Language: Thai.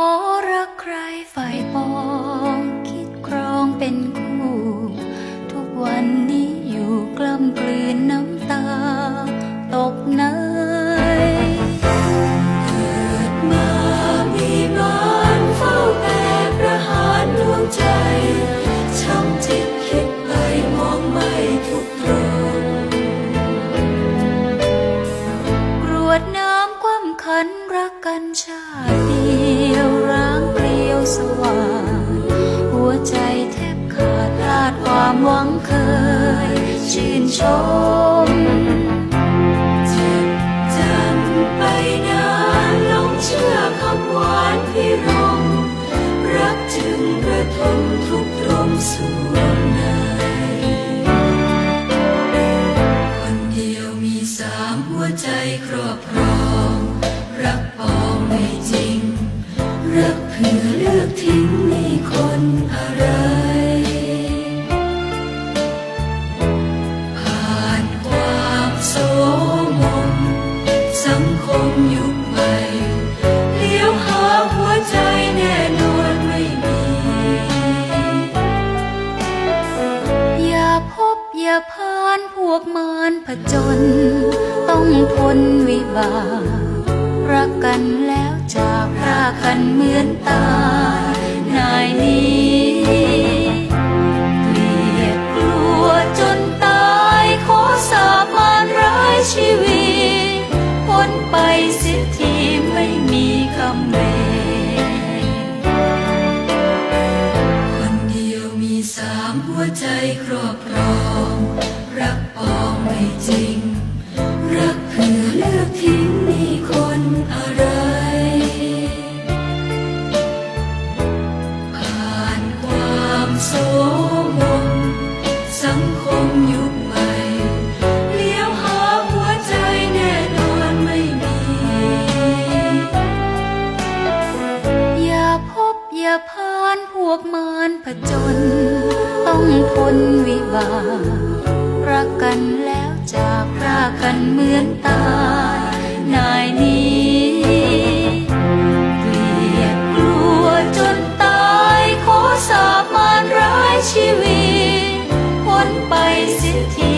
รักใครฝ่ายปองคิดครองเป็นคู่ ทุกวันนี้อยู่กล้ำกลืนน้ำตา ตกในเกิดมามีมานเฝ้าแต่ประหารดวงใจช้ำจิตคิดไปมองไม่ทุกตรงกรวดน้ำคว่ำขันรักกันชาติ สว่างหัวใจแทบขาดพลาดความหวังเคย ชื่นชมเจ็บจำไปนานหลงเชื่อคำหวานพิรมรักจึงกระทมทุกตรมสวงในคนเดียวมีสามหัวใจครอบครอง รักปองไม่จริง รักเพื่อเลือกทิ้งมีคนอะไร ผ่านความโสมมสังคมยุคใหม่เลี้ยวหาหัวใจแน่นอนไม่มี อย่าพบอย่าพานพวกมารผจญต้องทนวิบากรักกันแล้วจากพรา กันเหมือนตายนายนี้เกลียดกลัวจนตายขอสาบานร้ายชีวิตพ้นไปเสิทีไม่มีคำเบนคนเดียวมีสามหัวใจครอบครอ โสมมสังคมยุคใหม่เลี้ยวหาหัวใจแน่นอนไม่มี อย่าพบอย่าพานพวกมารผจญต้องทนวิบากรักกันแล้วจากพรากกันเหมือนตา วิตพ้นไปสิทีไม่มีคำเบ